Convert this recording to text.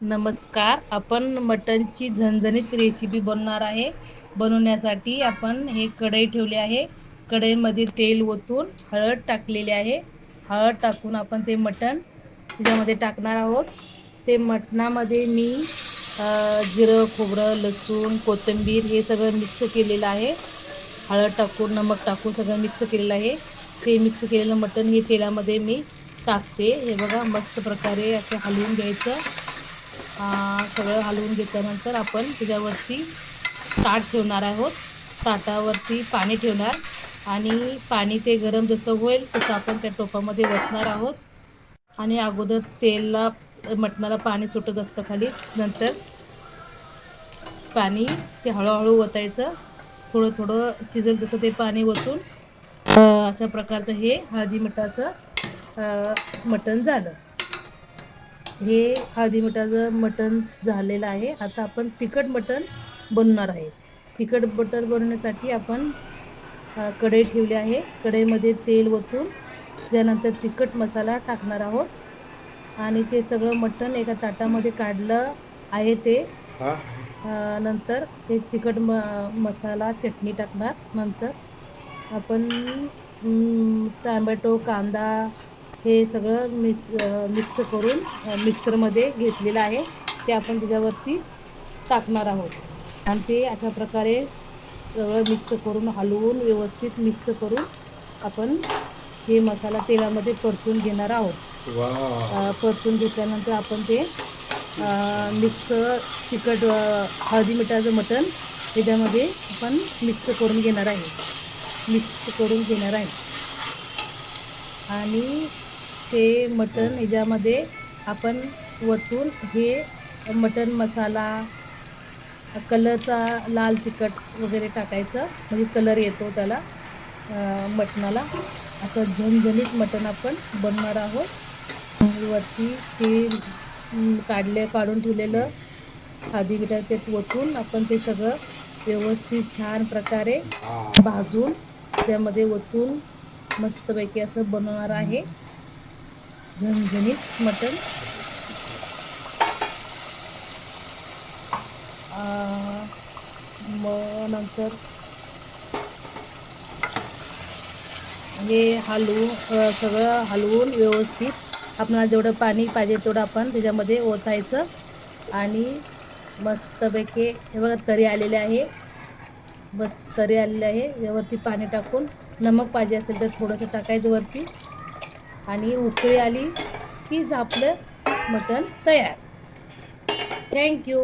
नमस्कार आपण मटनची झणझणीत रेसिपी बनवणार आहे. बनवण्यासाठी आपण हे कढई ठेवली आहे. कढईमध्ये तेल ओतून हळद टाकलेली आहे. हळद टाकून आपण ते मटण त्याच्यामध्ये टाकणार आहोत. ते मटणामध्ये मी जिरं खोबरं लसूण कोथिंबीर हे सगळं मिक्स केलेलं आहे. हळद टाकून नमक टाकून सगळं मिक्स केलेलं आहे. ते मिक्स केलेलं मटण हे तेलामध्ये मी टाकते. हे बघा मस्त प्रकारे असं हलवून घ्यायचं. सगळं हलवून घेतल्यानंतर आपण त्याच्यावरती ताट ठेवणार आहोत. ताटावरती पाणी ठेवणार आणि पाणी ते गरम जसं होईल तसं आपण त्या टोपामध्ये वसणार आहोत. आणि अगोदर तेलला मटणाला पाणी सुटत असतं खाली. नंतर पाणी ते हळूहळू ओतायचं. थोडं थोडं शिजल जसं ते पाणी ओतून अशा प्रकारचं हे हळदी मिठाचं मटण झालं. हे हळदी मिठाचं मटण झालेलं आहे. आता आपण तिखट मटण बनवणार आहे. तिखट मटण बनवण्यासाठी आपण कढई ठेवली आहे. कढईमध्ये तेल ओतून त्यानंतर तिखट मसाला टाकणार आहोत. आणि ते सगळं मटण एका ताटामध्ये काढलं आहे ते. हा. नंतर ते तिखट म मसाला चटणी टाकणार. नंतर आपण टॅमॅटो कांदा हे सगळं मिक्स मिक्स करून मिक्सरमध्ये घेतलेलं आहे. ते आपण त्याच्यावरती टाकणार आहोत. आणि ते अशा प्रकारे सगळं मिक्स करून हलवून व्यवस्थित मिक्स करून आपण हे मसाला तेलामध्ये परतून घेणार आहोत. परतून घेतल्यानंतर आपण ते मिक्स तिखट हळदी मिठाचं मटण त्याच्यामध्ये आपण मिक्स करून घेणार आहे. मिक्स करून घेणार आहे. आणि ते मटण ह्याच्यामध्ये आपण वतून हे मटण मसाला कलरचा लाल तिखट वगैरे टाकायचं. म्हणजे कलर येतो त्याला मटनाला मटणाला. असं झणझणीत मटण आपण बनवणार आहोत. वरती ते काढले काढून ठेवलेलं आधी मिठा ते वतून आपण ते सगळं व्यवस्थित छान प्रकारे भाजून त्यामध्ये वतून मस्तपैकी असं बनवणार आहे. झणझणीत मटण. मग नंतर हे हलवून सगळं हलवून व्यवस्थित आपल्याला जेवढं पाणी पाहिजे तेवढं आपण त्याच्यामध्ये ओतायचं. आणि मस्तपैकी हे बघा तरी आलेले आहे. बस तरी आलेले आहे. यावरती पाणी टाकून नमक पाहिजे असेल तर थोडंसं टाकायचं वरती. आणि उकळी आली की आपलं मटण तयार. थँक्यू